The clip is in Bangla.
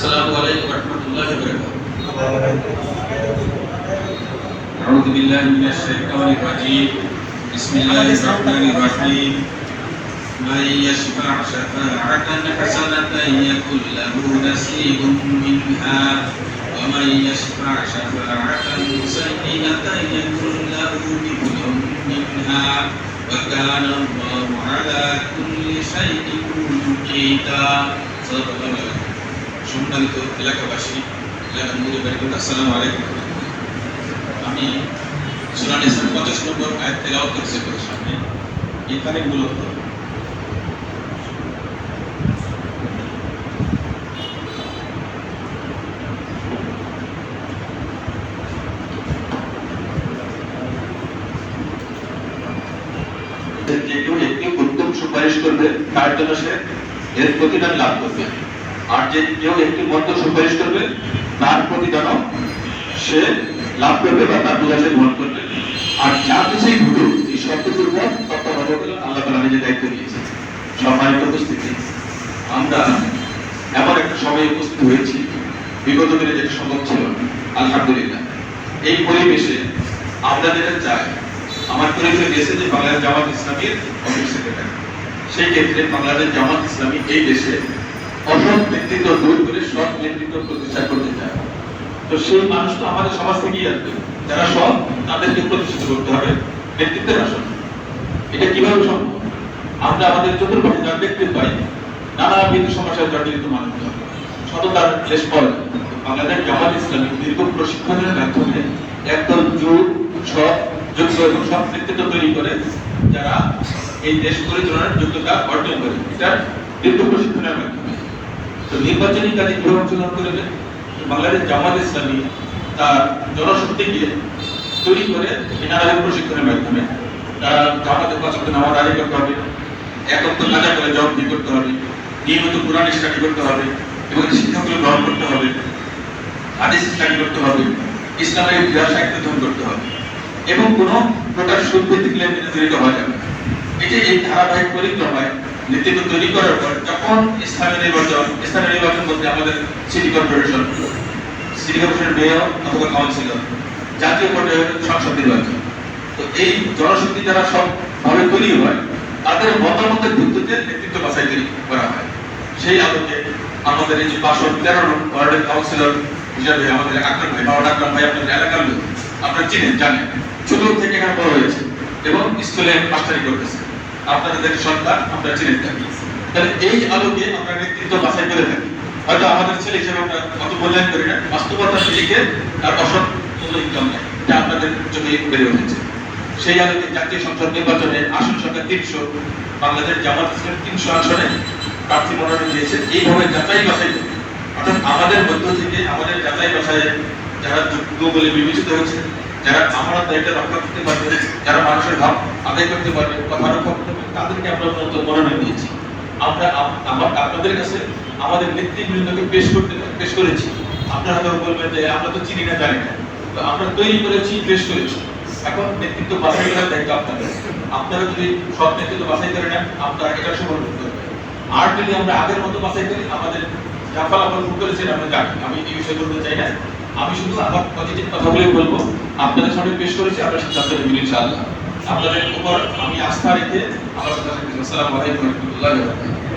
السلام عليكم ورحمة الله وبركاته. أعوذ بالله من الشيطان الرجيم. بسم الله الرحمن الرحيم. من يشفع شفاعة حسنة يكن له نصيب منها. ومن يشفع شفاعة سيئة يكن له مثل منها. وكان الله على كل شيء مقيتا. صدق الله সম্মানিত এলাকাবাসী, এলাকার মুরব্বী আসসালামু আলাইকুম। আমি সুরান ইসলাম, পঞ্চাশ নম্বর আয়াত তেলাওয়াত করছি আপনাদের সামনে। এখানে মূলত যে কেউ একটি উত্তম সুপারিশ করবে, তার জন্য সে এর প্রতিদান লাভ করবে। আর যে কেউ একটি মন্দ সুপারিশ করবে, তার প্রতিদানও সে লাভ করবে বা তার বোঝা সে গ্রহণ করবে। আর যা কিছুই ঘটুক, এই সব কিছুর উপর তত্ত্বাবধায়ক আল্লাহ তালা নিজে দায়িত্ব নিয়েছে সম্মানিত উপস্থিতি। আমরা এমন একটা সময়ে উপস্থিত হয়েছি, বিগত দিনে যেটা সম্ভব ছিল। আলহামদুলিল্লাহ। এই পরিবেশে আমরা যেটা চাই, আমার পরিচয় দিয়েছে যে বাংলাদেশ জামাত ইসলামীর অফিস সেক্রেটারি। সেই ক্ষেত্রে বাংলাদেশ জামাত ইসলামী এই দেশে অসৎ নেতৃত্ব দূর করে সৎ নেতৃত্ব প্রতিষ্ঠা করতে চায়। তো সেই মানুষ তো আমাদের সমাজ থেকেই আসবে। যারা সৎ, তাদেরকে প্রতিষ্ঠিত করতে হবে। নেতৃত্বের আসন। এটা কীভাবে সম্ভব? আমরা আমাদের চতুর্পাশে যা দেখতে পাই, নানাবিধ সমস্যায় জর্জরিত মানুষ সততার শেষ পর বাংলাদেশ জামাত ইসলামী দীর্ঘ প্রশিক্ষণের মাধ্যমে একদল যুগ, সৎ যোগ্য এবং সৎ নেতৃত্ব তৈরি করে, যারা এই দেশ পরিচালনার যোগ্যতা অর্জন করে। এটা দীর্ঘ প্রশিক্ষণের মাধ্যমে। তো নির্বাচনী কাজে কীভাবে অংশগ্রহণ করবে বাংলাদেশ জামাত ইসলামী তার জনশক্তিকে তৈরি করে এই প্রশিক্ষণের মাধ্যমে তারা জামাতের পছন্দ নামাজ আদায় করতে হবে একত্র কাজা করে জব করতে হবে, নিয়মিত কোরআন স্টাডি করতে হবে এবং শিক্ষাগুলো গ্রহণ করতে হবে, হাদিস স্টাডি করতে হবে, ইসলামের ইতিহাস অধ্যয়ন করতে হবে এবং কোনো প্রকার সুদভিত্তিক লেনদেনে জড়িত হওয়া যাবে না। এই ধারাবাহিক পরিক্রমায় নেতৃত্ব তৈরি করার পর যখন ইসলামের নির্বাচন ইসলামের নির্বাচন বলতে আমাদের সিটি কর্পোরেশন সিটি কর্পোরেশনের মেয়র অথবা কাউন্সিলর জাতীয় পর্যায়ের সংসদ নির্বাচন। তো এই জনশক্তি যারা সব ভাবে তৈরি হয়, তাদের মতামতের ভিত্তিতে নেতৃত্ব বাছাই তৈরি করা হয়। সেই আলোকে আমাদের এই যে পাঁচশো তেরো নং ওয়ার্ডের কাউন্সিলর হিসাবে আমাদের আকরাম ভাই বাবা আকরাম ভাই আপনাদের এলাকার লোক, আপনারা চিনেন, জানেন। ছোট থেকে এখানে বড় হয়েছে এবং স্কুলে মাস্টারি করতেছে। আপনাদের সন্তান, আপনারা চিনেন থাকি তাহলে এই আলোকে আমরা নেতৃত্ব বাছাই করে থাকি। হয়তো আমাদের ছেলে হিসেবে আমরা মূল্যায়ন করি না, বাস্তবতা তার অসৎ ইনকাম যা আপনাদের বেড়ে উঠেছে। সেই আলোকে জাতীয় সংসদ নির্বাচনে আসন সংখ্যা তিনশো, বাংলাদেশ জামাত ইসলাম তিনশো আসনে প্রার্থী মনোনয়ন দিয়েছে। এইভাবে যাচাই বাছাই। অর্থাৎ আমাদের মধ্য থেকে আমাদের যাচাই বাছাই যারা যোগ্য বলে বিবেচিত হয়েছে, যারা আমরা দায়িত্ব রক্ষা করতে পারবে যারা মানুষের ভাব আদায় করতে পারবে কথা রক্ষা করতে পারবে, তাদেরকে আমরা মনোনয়ন দিয়েছি। আমরা আপনাদের কাছে আমাদের নেতৃবৃন্দকে পেশ করতে পেশ করেছি। আপনারা হয়তো বলবেন যে আমরা তো চিনি না, জানি না। তো আমরা তৈরি করেছি, পেশ করেছি। এখন নেতৃত্ব বাছাই করার দায়িত্ব আপনাদের। আপনারা যদি সব নেতৃত্ব বাছাই করে নেন, আপনারা এটা আর যদি আমরা আগের মতো বাছাই করি, আমাদের যা ফলাফল ভোগ করেছেন, আমরা জানি। আমি এই বিষয়ে বলতে চাই না। আমি শুধু আমার পজিটিভ কথাগুলি বলব। আপনাদের সামনে পেশ করেছি আপনার সিদ্ধান্ত নেবেন ইনশাআল্লাহ। আপনাদের উপর আমি আস্থা রেখে আমার আসসালামু আলাইকুম রাহমাতুল্লাহি